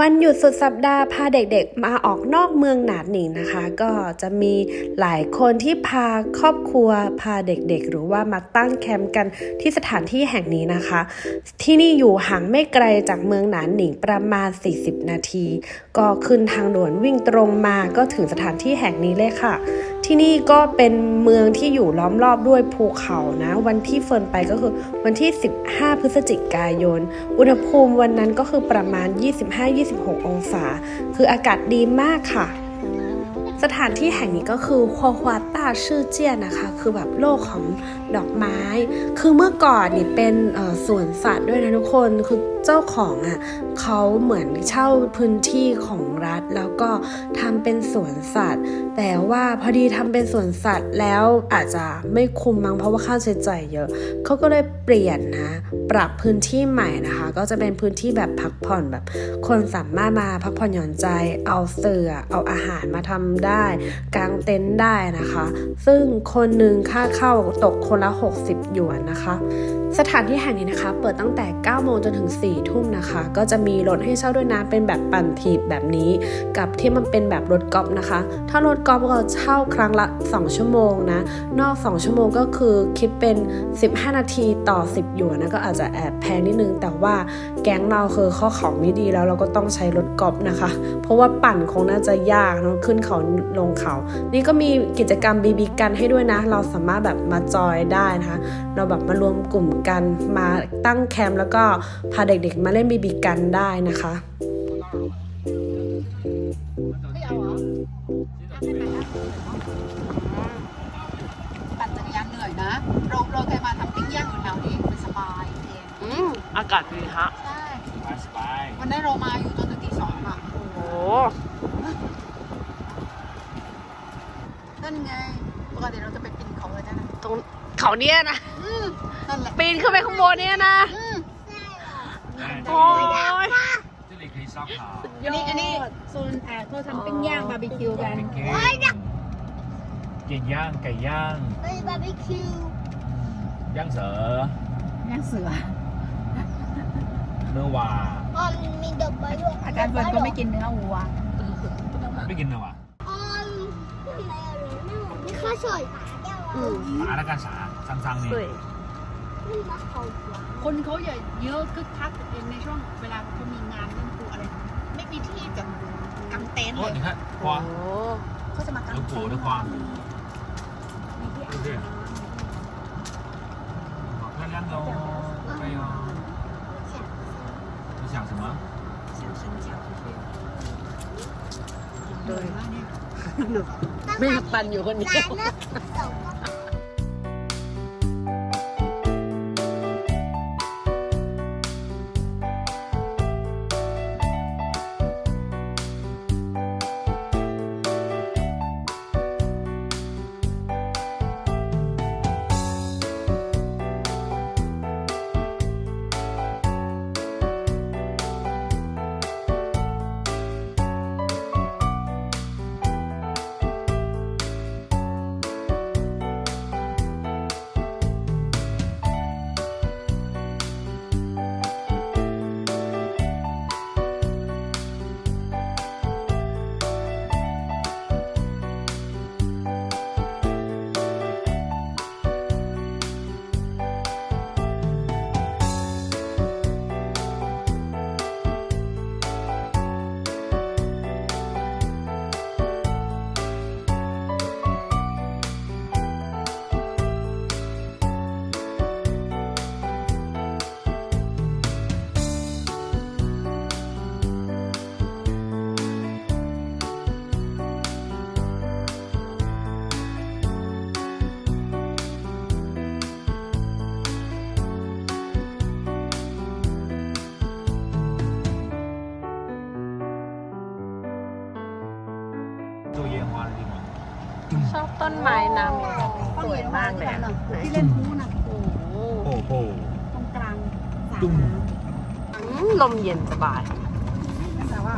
วันหยุดสุดสัปดาห์พาเด็กๆ มาออกนอกเมืองหนาดหนิงนะคะ ก็จะมีหลายคนที่พาครอบครัวพาเด็กๆ หรือว่ามาตั้งแคมป์กันที่สถานที่แห่งนี้นะคะ ที่นี่อยู่ห่างไม่ไกลจากเมืองหนานหนิงประมาณ 40 นาที ก็ขึ้นทางด่วนวิ่งตรงมาก็ถึงสถานที่แห่งนี้เลยค่ะ ที่นี่ก็เป็นเมืองที่อยู่ล้อมรอบด้วยภูเขานะ วันที่เฟิร์นไปก็คือวันที่ 15 พฤศจิกายน อุณหภูมิวันนั้นก็คือประมาณ 25-26 องศา คืออากาศดีมากค่ะสถานที่แห่งนี้ก็คือควควาตาชื่อเจียนนะคะ คือแบบโลกของดอกไม้ คือเมื่อก่อนนี่เป็นสวนสัตว์ด้วยนะทุกคน คือเจ้าของอะเขาเหมือนเช่าพื้นที่ของรัฐ แล้วก็ทำเป็นสวนสัตว์ แต่ว่าพอดีทำเป็นสวนสัตว์แล้วอาจจะไม่คุ้มมั้งเพราะว่าค่าใช้จ่ายเยอะ เขาก็เลยเปลี่ยนนะ ปรับพื้นที่ใหม่นะคะ ก็จะเป็นพื้นที่แบบพักผ่อนแบบ คนสามารถมาพักผ่อนหย่อนใจ เอาเสื่อเอาอาหารมาทำได้ กางเต็นท์ได้นะคะ ซึ่งคนหนึ่งค่าเข้าตกคนละ 60 หยวนนะคะ สถานที่แห่งนี้นะคะ เปิดตั้งแต่ 9 โมงจนถึง 4 ทุ่มนะคะ ก็จะมีรถให้เช่าด้วยนะเป็นแบบปั่นถีบแบบนี้ กับที่มันเป็นแบบรถกอล์ฟนะคะ ถ้ารถกอล์ฟก็เช่าครั้งละ 2 ชั่วโมงนะ นอก 2 ชั่วโมงก็คือคิดเป็น 15 นาทีต่อ 10 หยวนนะก็อาจจะแอบแพงนิดนึง แต่ว่าแก๊งเราคือข้อเขาไม่ดีแล้วเราก็ต้องใช้รถกอล์ฟนะคะ เพราะว่าปั่นคงน่าจะยากเนะขึ้นเขาลงเขา นี่ก็มีกิจกรรมบีบีกันให้ด้วยนะ เราสามารถแบบมาจอยได้นะคะ เราแบบมารวมกลุ่มกันมาตั้งแคมป์แล้วก็พาเด็กๆมาเล่นบีบีกันได้นะคะปั่นจักรยานเหนื่อยนะเราเราเคยมาทำปิ้งย่างอยู่แถวนี้มันสบายเองอืมอากาศดีฮะ ใช่สบายวันนี้นเรามาอยู่จนถึงตีสองอะ โอ้นั่นไงปกติเราจะไปปีนเขาเลยนะตรง เขาเนี้ยนะปีนขึ้นไปข้างบนเนี้ยนะโอ้ยอันนี้อันนี้โซนแอ่าเขาทำปิ้งย่างบาร์บีคิวกันไก่ย่างไก่ย่าปบาร์บีคิว样蛇ย่างเสือ เนื้อว่าอ๋อมันมีดอกไม้ด้วยอาจารย์เฟิร์นก็ไม่กินเนื้อวัว ไม่กินเนื้อว่ะอ๋อมันไม่ค่อไม่ค่อยสวยอืม ปลาแล้วกันสา ซ้ำๆนี่ สวย นี่มะเขาหัว คนเขาอย่าเยอะคึกคักในช่วงเวลาเขามีงานเรื่องครูอะไร ไม่มีที่จะกางเต็นท์ โอ้ เลย 你看 โอ้ 花 เขาจะมากาง 有 เต็น 果 ท์ 的花对不对好漂亮的哦对哦你想什么 โดยแม่ปั่นอยู่คนเดียว 做 ชอบต้นไม้น้ำสวยมากเลยอะที่เล่นพูนะโอ้โหโอ้โหตรงกลางสระตุ้มน้ำอืมลมเย็นสบายแต่ว่า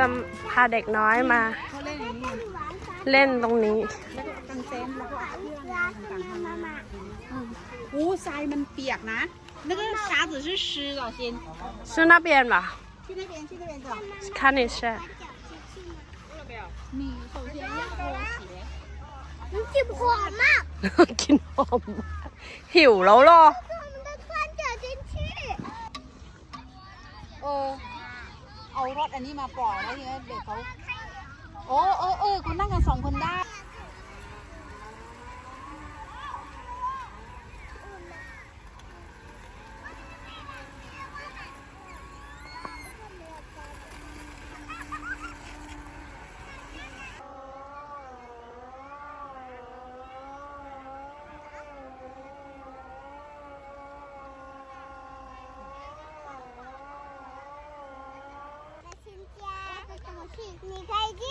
าเด็กน้อยมา เขาเล่นอย่างนี้ เล่นตรงนี้ แล้วก็กางเต็นท์แล้วก็เอาเครื่องอะไรต่างๆทำมาอืมอู้ทรายมันเปียกนะ那个沙子是湿的先是那边吧？去那边去那边走看一下。你首先要脱鞋 มันจิบหัวมาก กินหอมมากหิวแล้วเหรอ มันจะควันเจอจิ้นชี่ เออ เอารถอันนี้มาปล่อยแล้วทีนี้เด็กเขา โอ้เออเออคุณนั่งกันสองคนได้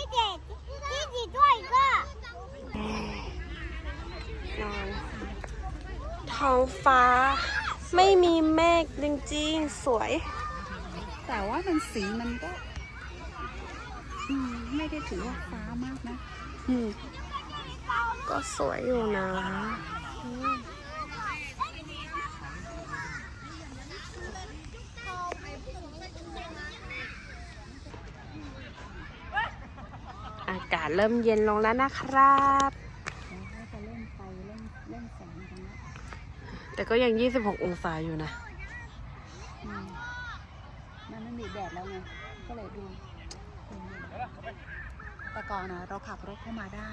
你可以自己自己做一个。 นอนท้องฟ้า ไม่มีเมฆจริงๆ สวย แต่ว่ามันสีมันก็ อืม ไม่ได้ถือว่าฟ้ามากนะ อืม ก็สวยอยู่นะ อ เริ่มเย็นลงแล้วนะครับเขาจะเล่นไฟเล่นเล่นแสงกันนะแต่ก็ยัง 26 องศาอยู่นะอืมมันไม่มีแดดแล้วไงก็เลยดูแต่ก่อนนะเราขับรถเข้ามาได้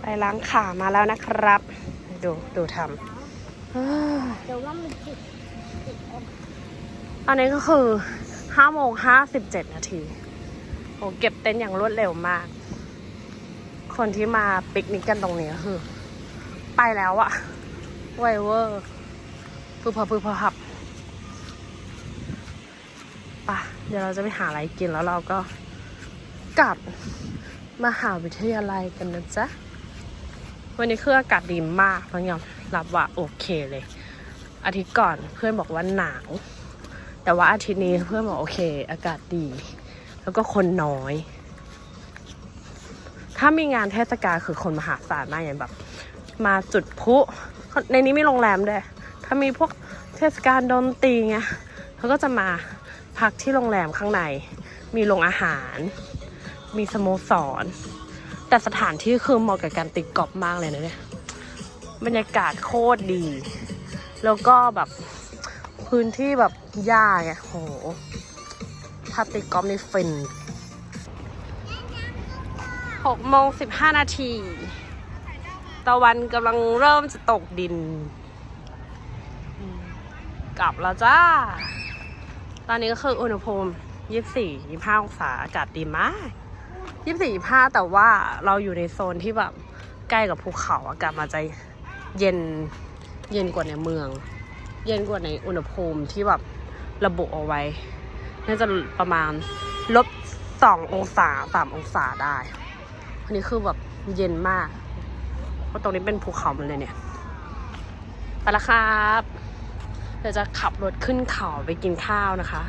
ไปล้างขามาแล้วนะครับ ดู ดูทำเอ้ยแต่ว่ามันจิบอันนี้ก็คือ5โมง57 นาที โอ้เก็บเต็นท์อย่างรวดเร็วมาก คนที่มาปิกนิกกันตรงนี้คือ ไปแล้วอะไวเวอร์พึบพับพึบพับปะเดี๋ยวเราจะไปหาอะไรกินแล้วเราก็กลับมหาวิทยาลัยกันนะจ๊ะ วันนี้คืออากาศดีมากต้องยอมรับว่าโอเคเลย อาทิตย์ก่อนเพื่อนบอกว่าหนาว แต่ว่าอาทิตย์นี้เพื่อนบอกโอเค อากาศดี แล้วก็คนน้อย ถ้ามีงานเทศกาลคือคนมหาศาลมากอย่างแบบ มาจุดพลุในนี้มีโรงแรมด้วยถ้ามีพวกเทศกาลดนตรีเงี้ยเขาก็จะมาพักที่โรงแรมข้างใน มีโรงอาหาร มีสโมสร แต่สถานที่คือเหมาะกับการตีกอล์ฟมากเลยนะเนี่ย บรรยากาศโคตรดี แล้วก็แบบพื้นที่แบบหญ้าไงโห ถ้าตีกอล์ฟนี่ฟินหกโมงสิบห้านาที ตะวันกำลังเริ่มจะตกดิน กลับแล้วจ้า ตอนนี้ก็คืออุณหภูมิยี่สี่ยี่ห้าองศาอากาศดีมากยี่สี่ยี่ห้าแต่ว่าเราอยู่ในโซนที่แบบใกล้กับภูเขาอากาศมันจะเย็นเย็นกว่าในเมือง เย็นกว่าในอุณหภูมิที่แบบระบุเอาไว้ น่าจะประมาณลบสององศาสามองศาได้อันนี้คือแบบเย็นมาก เพราะตรงนี้เป็นภูเขาหมันเลยเนี่ย ไปละครับ เดี๋ยวจะขับรถขึ้นเขาไปกินข้าวนะคะ